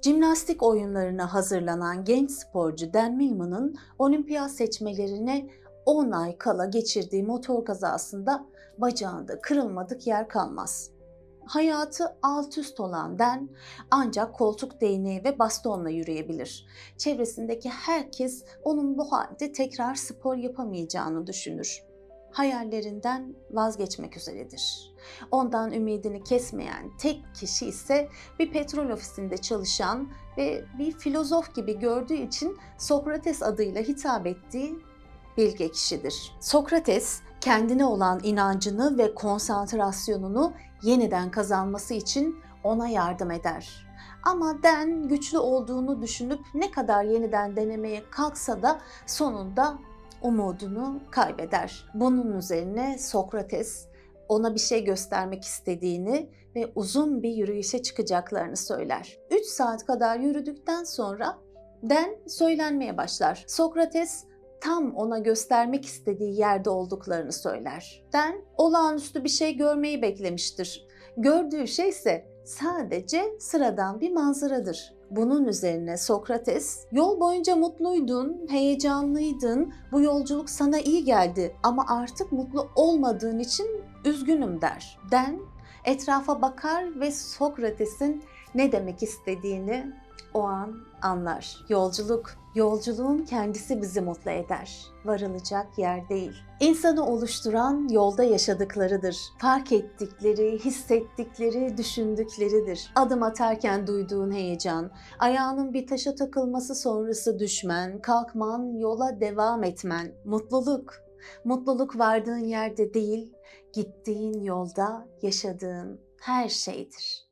Jimnastik oyunlarına hazırlanan genç sporcu Dan Millman'ın olimpiyat seçmelerine 10 ay kala geçirdiği motor kazasında bacağında kırılmadık yer kalmaz. Hayatı alt üst olan Dan ancak koltuk değneği ve bastonla yürüyebilir. Çevresindeki herkes onun bu halde tekrar spor yapamayacağını düşünür. Hayallerinden vazgeçmek üzeredir. Ondan ümidini kesmeyen tek kişi ise bir petrol ofisinde çalışan ve bir filozof gibi gördüğü için Sokrates adıyla hitap ettiği bilge kişidir. Sokrates kendine olan inancını ve konsantrasyonunu yeniden kazanması için ona yardım eder. Ama Den güçlü olduğunu düşünüp ne kadar yeniden denemeye kalksa da sonunda umudunu kaybeder. Bunun üzerine Sokrates ona bir şey göstermek istediğini ve uzun bir yürüyüşe çıkacaklarını söyler. 3 saat kadar yürüdükten sonra Den söylenmeye başlar. Sokrates tam ona göstermek istediği yerde olduklarını söyler. Den olağanüstü bir şey görmeyi beklemiştir. Gördüğü şey ise sadece sıradan bir manzaradır. Bunun üzerine Sokrates, yol boyunca mutluydun, heyecanlıydın, bu yolculuk sana iyi geldi ama artık mutlu olmadığın için üzgünüm der. Den etrafa bakar ve Sokrates'in ne demek istediğini o an anlar. Yolculuk, yolculuğun kendisi bizi mutlu eder. Varılacak yer değil. İnsanı oluşturan yolda yaşadıklarıdır. Fark ettikleri, hissettikleri, düşündükleridir. Adım atarken duyduğun heyecan, ayağının bir taşa takılması sonrası düşmen, kalkman, yola devam etmen, mutluluk. Mutluluk vardığın yerde değil, gittiğin yolda yaşadığın her şeydir.